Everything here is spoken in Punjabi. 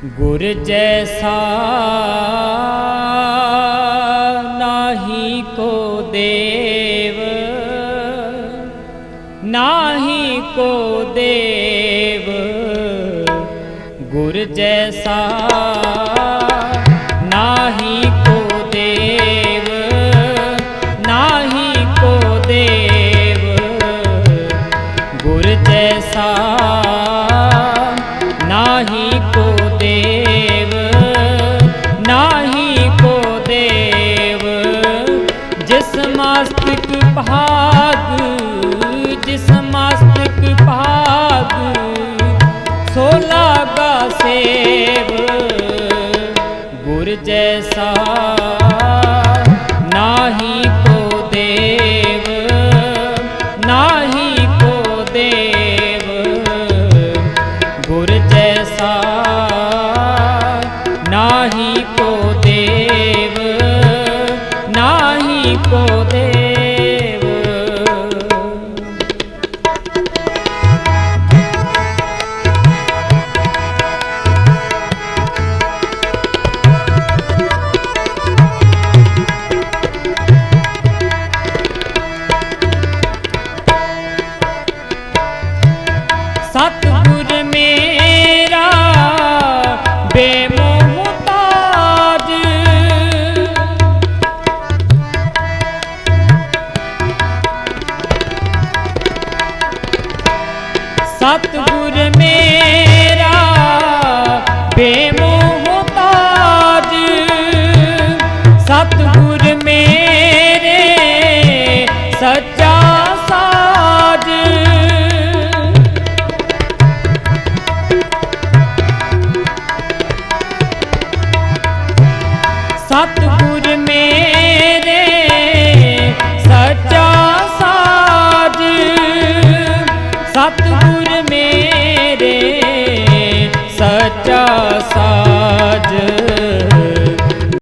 ਗੁਰ ਜੈਸਾ ਨਾਹੀ ਕੋ ਦੇਵ, ਨਾਹੀ ਕੋ ਦੇਵ, ਗੁਰ ਜੈਸਾ ਨਾਹੀ ਕੋ ਦੇਵ, ਨਾਹੀ ਕੋ ਦੇਵ, ਗੁਰ ਜੈਸਾ ਦੇਵ, ਨਾਹੀ ਕੋ ਦੇਵ। ਜਿਸ ਮਸਤਕ ਭਾਗ, ਜਿਸ ਮਸਤਕ ਭਾਗ, ਸੋ ਲਾਗਾ ਸੇਵ। ਗੁਰ ਜੈਸਾ ਨਾਹੀ ਕੋ ਦੇਵ ਸਤਿਗੁਰ ਸਤਗੁਰ ਮੇਰੇ ਸੱਚਾ ਸਾਜ। ਮੇਰੇ ਸੱਚਾ ਸਾਜ। ਸਤਗੁਰ ਮੇਰੇ ਸੱਚਾ ਸਾਜ।